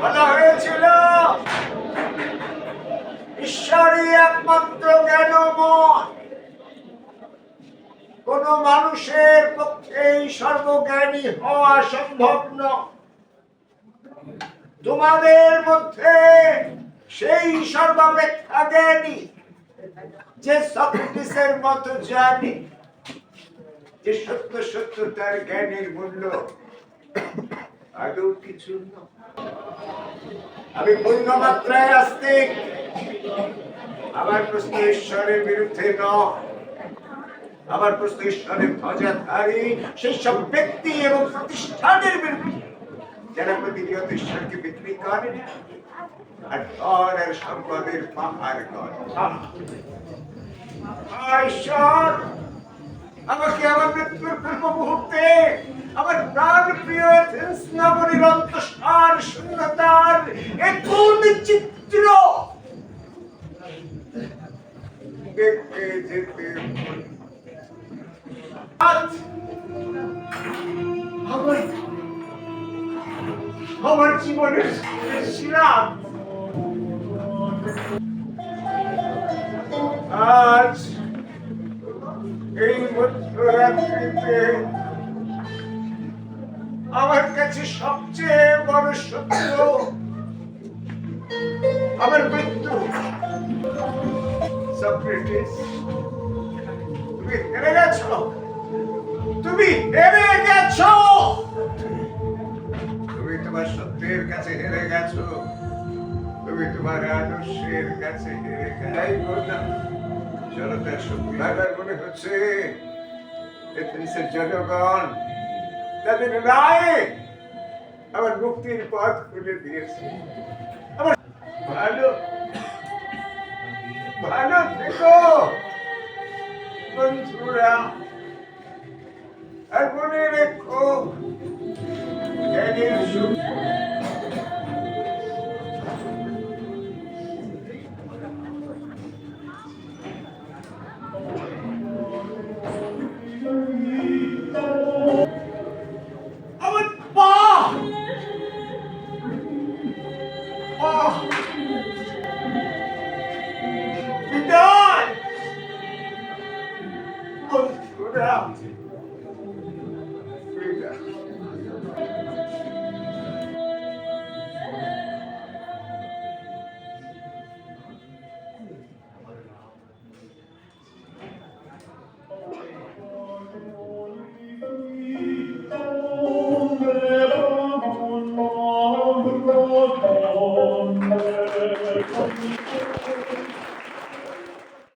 বলা হয়েছিল, ঈশ্বরই একমাত্র জ্ঞানময়। কোন মানুষের পক্ষেই সর্বজ্ঞানী হওয়া সম্ভব নয়। তোমাদের মধ্যে সেই সর্বাপেক্ষা জ্ঞানী, যে সক্রেটিসের মতো জানে, যে সত্য সত্য তার জ্ঞানের মূল্য আদৌ কিছু আমি পূর্ণ মাত্রায় আস্তিক। আমার প্রশ্ন ঈশ্বরের বিরুদ্ধে নয়। আমার প্রশ্ন ঈশ্বরের ধ্বজাধারী সেই সব ব্যক্তি এবং প্রতিষ্ঠানের বিরুদ্ধে। যারা প্রতিনিয়ত ঈশ্বরকে বিক্রি করে আর ধর আর সম্পদের পাহাড় করে। ঈশ্বর, আমাকে আমার মৃত্যুর পূর্ব মুহূর্তে আমার প্রাণ প্রিয় এথেন্স নগরীর অন্তঃসার শূন্যতার একটি চিত্র দেখতে যেতে। আমার আমার জীবনের শেষরাত আজ এই মধ্যরাত্রিতে আমার কাছে সবচেয়ে বড় সত্য আমার মৃত্যু। তুমি হেরে গেছো। তুমি তোমার সত্যের কাছে হেরে গেছো। তুমি তোমার আদর্শের কাছে হেরে গেছো তাই বললাম জনতার লাগার মনে হচ্ছে। এথেন্সের জনগণ তাদের রায়ে আমার মুক্তির পথ খুলে দিয়েছে আমার ভালো ভালো থেকো বন্ধুরা আর মনে রেখো জ্ঞানের সুখ out